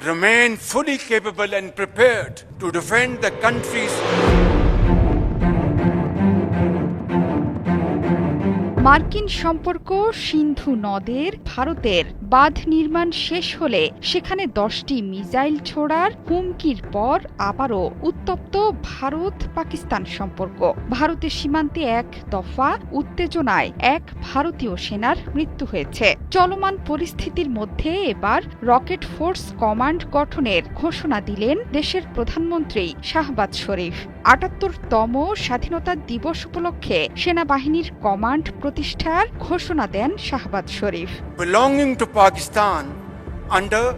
remain fully capable and prepared to defend the country's মার্কিন সম্পর্ক সিন্ধু নদের ভারতের বাঁধ নির্মাণ শেষ হলে সেখানে দশটি মিসাইল ছোড়ার হুমকির পর আবারও উত্তপ্ত ভারত পাকিস্তান সম্পর্ক। ভারতের সীমান্তে এক দফা উত্তেজনায় এক ভারতীয় সেনার মৃত্যু হয়েছে। চলমান পরিস্থিতির মধ্যে এবার রকেট ফোর্স কমান্ড গঠনের ঘোষণা দিলেন দেশের প্রধানমন্ত্রী শাহবাজ শরীফ। আটাত্তরতম স্বাধীনতা দিবস উপলক্ষে সেনাবাহিনীর কমান্ড প্রতিষ্ঠার ঘোষণা দেন Shahbaz Sharif. Pakistan under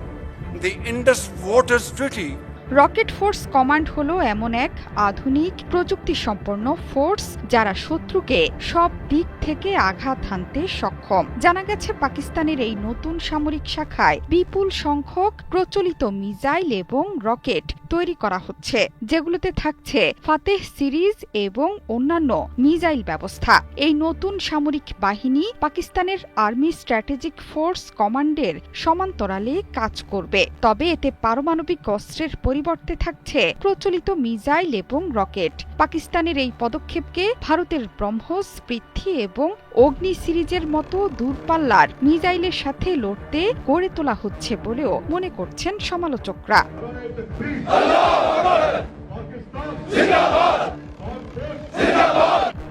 the Indus Waters Treaty rocket force command হলো এমন এক আধুনিক প্রযুক্তি সম্পন্ন ফোর্স যারা শত্রুকে সব দিক থেকে আঘাত হানতে সক্ষম। জানা গেছে পাকিস্তানের এই নতুন সামরিক শাখায় বিপুল সংখ্যক প্রচলিত মিসাইল এবং রকেট তৈরি করা হচ্ছে, যেগুলোতে থাকছে ফাতেহ সিরিজ এবং অন্যান্য মিসাইল ব্যবস্থা। এই নতুন সামরিক বাহিনী পাকিস্তানের আর্মি স্ট্র্যাটেজিক ফোর্স কমান্ডের সমান্তরালে কাজ করবে, তবে এতে পারমাণবিক অস্ত্রের পরিবর্তে থাকছে প্রচলিত মিসাইল এবং রকেট। পাকিস্তানের এই পদক্ষেপকে ভারতের ব্রহ্মস, পৃথ্বী এবং অগ্নি সিরিজের মতো দূরপাল্লার মিসাইলের সাথে লড়তে গড়ে তোলা হচ্ছে বলেও মনে করছেন সমালোচকরা।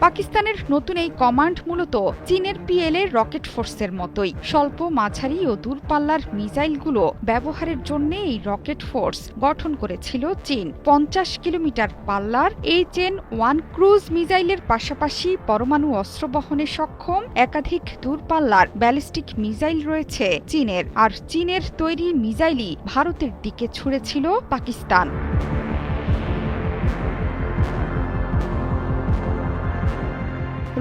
পাকিস্তানের নতুন এই কমান্ড মূলত চীনের পিএলএ রকেট ফোর্সের মতোই। স্বল্প মাঝারি ও দূরপাল্লার মিসাইলগুলো ব্যবহারের জন্য এই রকেট ফোর্স গঠন করেছিল চীন। পঞ্চাশ কিলোমিটার পাল্লার এই চেন ওয়ান ক্রুজ মিসাইলের পাশাপাশি পরমাণু অস্ত্র বহনে সক্ষম একাধিক দূরপাল্লার ব্যালিস্টিক মিসাইল রয়েছে চীনের। আর চীনের তৈরি মিসাইলই ভারতের দিকে ছুড়েছিল পাকিস্তান।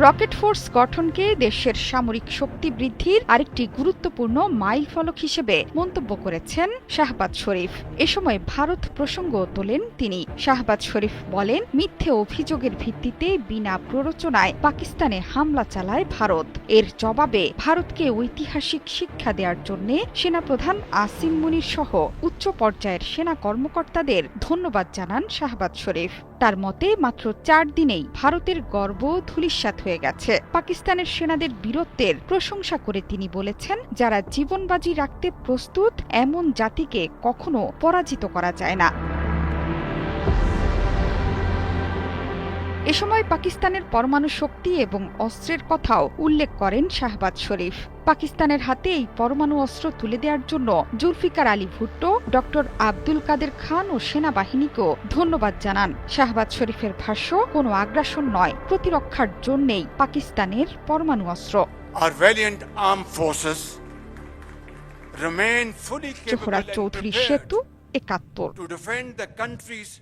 রকেট ফোর্স গঠনকে দেশের সামরিক শক্তি বৃদ্ধির আরেকটি গুরুত্বপূর্ণ মাইল ফলক হিসেবে মন্তব্য করেছেন শাহবাজ শরীফ। এ সময় ভারত প্রসঙ্গ তোলেন তিনি। শাহবাজ শরীফ বলেন, মিথ্যে অভিযোগের ভিত্তিতে বিনা প্ররোচনায় পাকিস্তানে হামলা চালায় ভারত। এর জবাবে ভারতকে ঐতিহাসিক শিক্ষা দেওয়ার জন্য সেনাপ্রধান আসিম মুনির সহ উচ্চ পর্যায়ের সেনা কর্মকর্তাদের ধন্যবাদ জানান শাহবাজ শরীফ। তার মতে মাত্র চার দিনেই ভারতের গর্ব ধূলিসাৎ হয়ে গেছে। পাকিস্তানের সেনাদের বীরত্বের প্রশংসা করে তিনি বলেছেন, যারা জীবনবাজি রাখতে প্রস্তুত, এমন জাতিকে কখনো পরাজিত করা যায় না। এ সময় পাকিস্তানের পরমাণু শক্তি এবং অস্ত্রের কথাও উল্লেখ করেন শাহবাজ শরীফ। পাকিস্তানের হাতে এই পরমাণু অস্ত্র তুলে দেওয়ার জন্য জুলফিকার আলী ভুট্টো ডক্টর আব্দুল কাদের খান ও সেনাবাহিনীকেও ধন্যবাদ জানান। শাহবাজ শরীফের ভাষ্য কোনো আগ্রাসন নয় প্রতিরক্ষার জন্যেই পাকিস্তানের পরমাণু অস্ত্র। Our valiant armed forces remain fully capable and Chowdhury prepared সেতু একাত্তর। to defend the country's